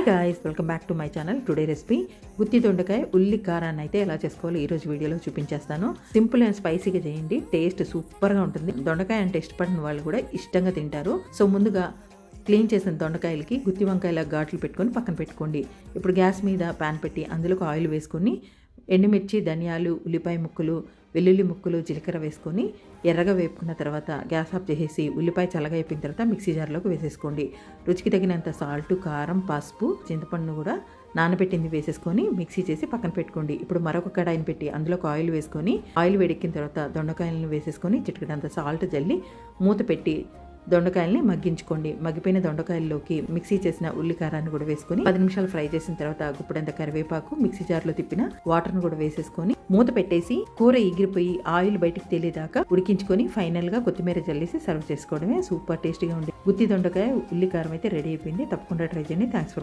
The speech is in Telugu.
Hi guys welcome back to my channel today recipe గుత్తి దొండకాయ ఉల్లి కారాన్ని అయితే ఎలా చేసుకోవాలో ఈ రోజు వీడియోలో చూపించేస్తాను. సింపుల్ అండ్ స్పైసీగా చేయండి టేస్ట్ సూపర్గా ఉంటుంది. దొండకాయ అంటే ఇష్టపడిన వాళ్ళు కూడా ఇష్టంగా తింటారు. సో ముందుగా క్లీన్ చేసిన దొండకాయలకి గుత్తి వంకాయల ఘాట్లు పెట్టుకొని పక్కన పెట్టుకోండి. ఇప్పుడు గ్యాస్ మీద ప్యాన్ పెట్టి అందులోకి ఆయిల్ వేసుకొని ఎండుమిర్చి ధనియాలు ఉల్లిపాయ ముక్కలు వెల్లుల్లి ముక్కలు జీలకర్ర వేసుకొని ఎర్రగా వేపుకున్న తర్వాత గ్యాస్ ఆఫ్ చేసేసి ఉల్లిపాయ చల్లగా అయిపోయిన తర్వాత మిక్సీ జార్లోకి వేసేసుకోండి. రుచికి తగినంత సాల్ట్ కారం పసుపు చింతపండు కూడా నానబెట్టింది వేసేసుకొని మిక్సీ చేసి పక్కన పెట్టుకోండి. ఇప్పుడు మరొక కడాయిని పెట్టి అందులోకి ఆయిల్ వేసుకొని ఆయిల్ వేడెక్కిన తర్వాత దొండకాయలను వేసేసుకొని చిటికడంత సాల్ట్ జల్లి మూత పెట్టి దొండకాయల్ని మగ్గించుకోండి. మగ్గిపోయిన దొండకాయల్లోకి మిక్సీ చేసిన ఉల్లి కారాన్ని కూడా వేసుకొని పది నిమిషాలు ఫ్రై చేసిన తర్వాత గుప్పడంత కరివేపాకు మిక్సీ జార్లో తిప్పిన వాటర్ను కూడా వేసేసుకొని మూత పెట్టేసి కూర ఎగిరిపోయి ఆయిల్ బయటికి తెలియదాకా ఉడికించుకొని ఫైనల్గా కొత్తిమీర జల్లేసి సర్వ్ చేసుకోవడమే సూపర్ టేస్టీగా ఉంది గుత్తి దొండకాయ ఉల్లి కారం అయితే రెడీ అయిపోయింది. తప్పకుండా ట్రై చేయండి. Thanks for